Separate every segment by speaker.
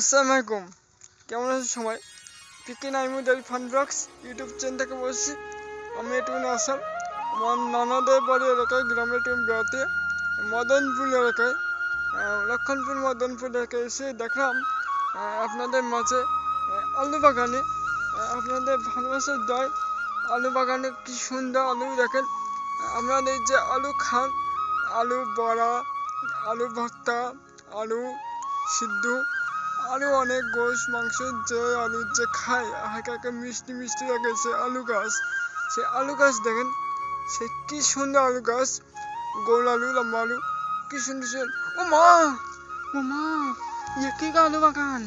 Speaker 1: আসসালামু আলাইকুম। কেমন আছেন সবাই? পিকে নাইমুদার ফান ব্লগস ইউটিউব চ্যানেল থেকে বলছি, আমি একটু আসাম, আমার নানাদের বাড়ি এলাকায় গ্রামে একটু বেড়াতে, মদনপুর এলাকায় লক্ষণপুর, মদনপুর এলাকায় এসে দেখলাম আপনাদের মাঝে আলু বাগানে আপনাদের ভালোবাসার দয় আলু বাগানে কি সুন্দর আলু দেখেন। আপনাদের যে আলু খান, আলু বড়া, আলু ভর্তা, আলু সিদ্ধ আরও অনেক গোশ মাংস যে আলু যে খায় হালকা মিষ্টি মিষ্টি লাগে সে আলু গাছ। সে আলু গাছ দেখেন, সে কি সুন্দর আলু গাছ। গোল আলু, লম্বা আলু, কি সুন্দর সুন্দর ও মা! ও মা! ইয়ে কি আলু বাগান?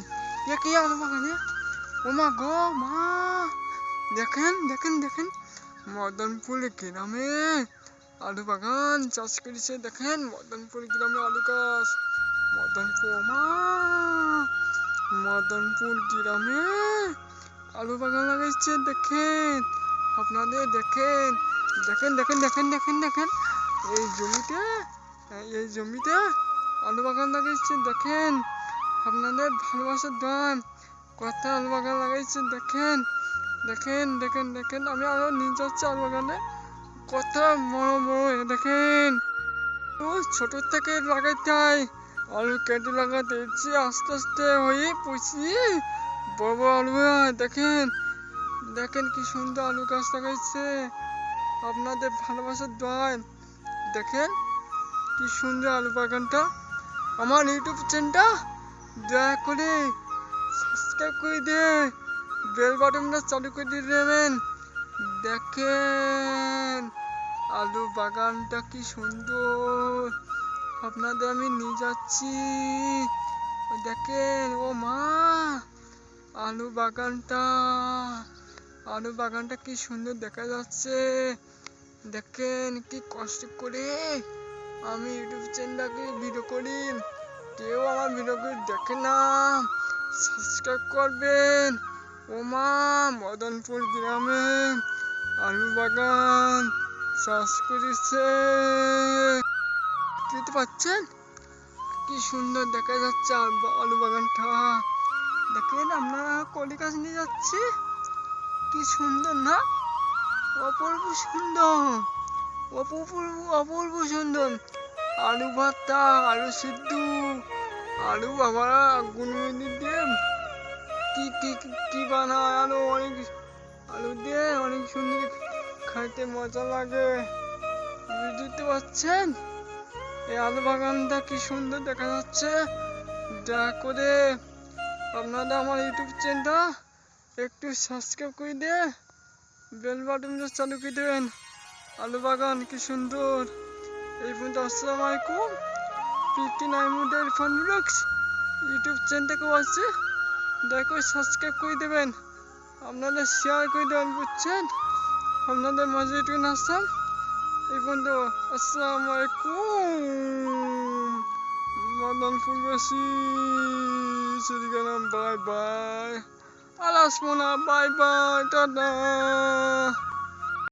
Speaker 1: ইয়ে কি আলু বাগান? ও মা গো, মা! দেখেন দেখেন দেখেন। মদনপুর গ্রামে আলু বাগান চাষ করেছে, দেখেন, মদনপুর গ্রামে আলু গাছ। মদনপুর, মা! মদনপুর গ্রামে আলু বাগান লাগাইছে, দেখেন। আপনাদের দেখেন দেখেন দেখেন দেখেন দেখেন দেখেন। এই জমিতে এই জমিতে আলু বাগান লাগাইছে, দেখেন। আপনাদের ভালোবাসার দাম কত আলু বাগান লাগাইছে, দেখেন। দেখেন দেখেন দেখেন, আমি আরও নিয়ে যাচ্ছি আলু বাগানে। কত বড় বড় দেখেন। ও ছোট থেকে লাগাইতে হয়। আলু কেটে লাগাতে ইচ্ছে আস্তে আস্তে হয়ে পুষি বড় বড় আলু দেখেন। দেখেন কি সুন্দর আলু গাছ লাগাইছে। আপনাদের ভালোবাসার দয় দেখেন কি সুন্দর আলু বাগানটা। আমার ইউটিউব চ্যানেলটা দয়া করে সাবস্ক্রাইব করে দিয়ে বেল বাটনটা চালু করে দিয়ে দেবেন। দেখেন, আলু বাগানটা কি সুন্দর। আপনাদের আমি নিয়ে যাচ্ছি। দেখেন, ও মা, আলু বাগানটা। আলু বাগানটা কি সুন্দর দেখা যাচ্ছে। দেখেন, কি কষ্ট করে আমি ইউটিউব চ্যানেলটাকে ভিডিও করি। কেউ আমার ভিডিও করে দেখে না। সাবস্ক্রাইব করবেন। ও মা মদনপুর গ্রামে আলু বাগান চাষ করেছে। দেখতে পাচ্ছেন? কি সুন্দর দেখা যাচ্ছে আলু- বাগানটা। দেখেন আমরা কলি গাছ নিয়ে যাচ্ছি? কি সুন্দর না? অপূর্ব সুন্দর। অপূর্ব অপূর্ব সুন্দর। আলু ভর্তা, আলু সিদ্ধ। আলু বাবা গুনগুনি দিয়ে কি কি, কি- বানায় আলু অনেক, আলু দিয়ে অনেক সুন্দর খাইতে মজা লাগে। বুঝতে পারছেন? এই আলু বাগানটা কি সুন্দর দেখা যাচ্ছে। দয়া করে আপনারা আমার ইউটিউব চ্যানেলটা একটু সাবস্ক্রাইব করে দিয়ে বেল বাটনটা চালু করে দেবেন। আলু বাগান কি সুন্দর। এই পর্যন্ত আসসালামু আলাইকুম। পিটি নাইমুডের ফোন ব্লগস ইউটিউব চ্যানেলটাকে আছে। দয়া করে সাবস্ক্রাইব করে দেবেন। আপনাদের শেয়ার করে দেবেন, বুঝছেন? আপনাদের মাঝে একটু আসলাম। এই বন্ধু আসসালামু আলাইকুম। মদনপুরবাসী শ্রীগানাম বাই বাই আলাসমোনা বাই বাই টাটা।